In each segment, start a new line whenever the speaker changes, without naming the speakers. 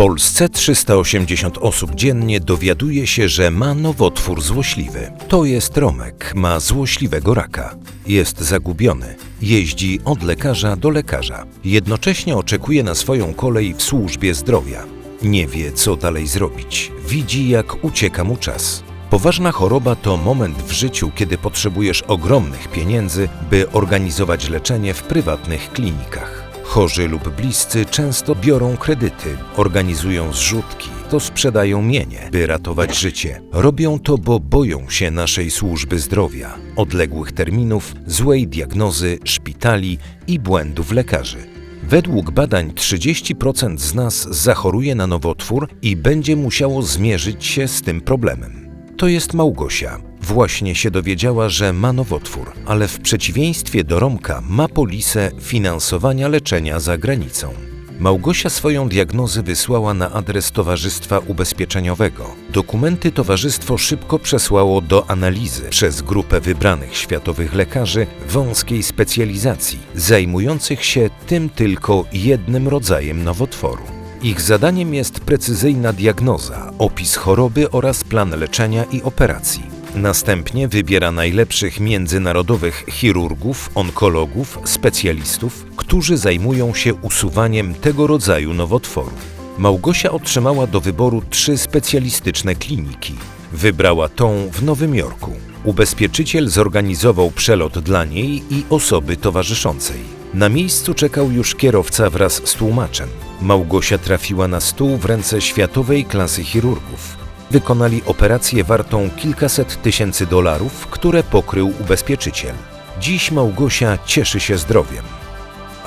Polsce 380 osób dziennie dowiaduje się, że ma nowotwór złośliwy. To jest Romek, ma złośliwego raka. Jest zagubiony. Jeździ od lekarza do lekarza. Jednocześnie oczekuje na swoją kolej w służbie zdrowia. Nie wie, co dalej zrobić. Widzi, jak ucieka mu czas. Poważna choroba to moment w życiu, kiedy potrzebujesz ogromnych pieniędzy, by organizować leczenie w prywatnych klinikach. Chorzy lub bliscy często biorą kredyty, organizują zrzutki, to sprzedają mienie, by ratować życie. Robią to, bo boją się naszej służby zdrowia, odległych terminów, złej diagnozy, szpitali i błędów lekarzy. Według badań 30% z nas zachoruje na nowotwór i będzie musiało zmierzyć się z tym problemem. To jest Małgosia. Właśnie się dowiedziała, że ma nowotwór, ale w przeciwieństwie do Romka ma polisę finansowania leczenia za granicą. Małgosia swoją diagnozę wysłała na adres Towarzystwa Ubezpieczeniowego. Dokumenty towarzystwo szybko przesłało do analizy przez grupę wybranych światowych lekarzy wąskiej specjalizacji, zajmujących się tym tylko jednym rodzajem nowotworu. Ich zadaniem jest precyzyjna diagnoza, opis choroby oraz plan leczenia i operacji. Następnie wybiera najlepszych międzynarodowych chirurgów, onkologów, specjalistów, którzy zajmują się usuwaniem tego rodzaju nowotworu. Małgosia otrzymała do wyboru trzy specjalistyczne kliniki. Wybrała tą w Nowym Jorku. Ubezpieczyciel zorganizował przelot dla niej i osoby towarzyszącej. Na miejscu czekał już kierowca wraz z tłumaczem. Małgosia trafiła na stół w ręce światowej klasy chirurgów. Wykonali operację wartą kilkaset tysięcy dolarów, które pokrył ubezpieczyciel. Dziś Małgosia cieszy się zdrowiem.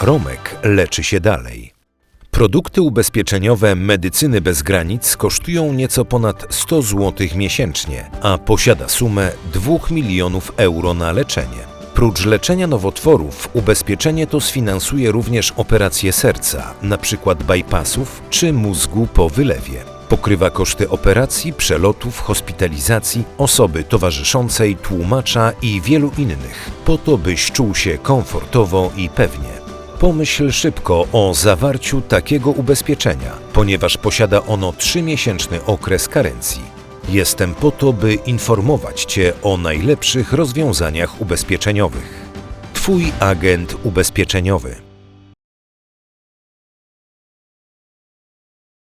Romek leczy się dalej. Produkty ubezpieczeniowe Medycyny Bez Granic kosztują nieco ponad 100 zł miesięcznie, a posiada sumę 2 milionów euro na leczenie. Prócz leczenia nowotworów, ubezpieczenie to sfinansuje również operacje serca, np. bypassów czy mózgu po wylewie. Pokrywa koszty operacji, przelotów, hospitalizacji, osoby towarzyszącej, tłumacza i wielu innych, po to byś czuł się komfortowo i pewnie. Pomyśl szybko o zawarciu takiego ubezpieczenia, ponieważ posiada ono 3-miesięczny okres karencji. Jestem po to, by informować Cię o najlepszych rozwiązaniach ubezpieczeniowych. Twój agent ubezpieczeniowy.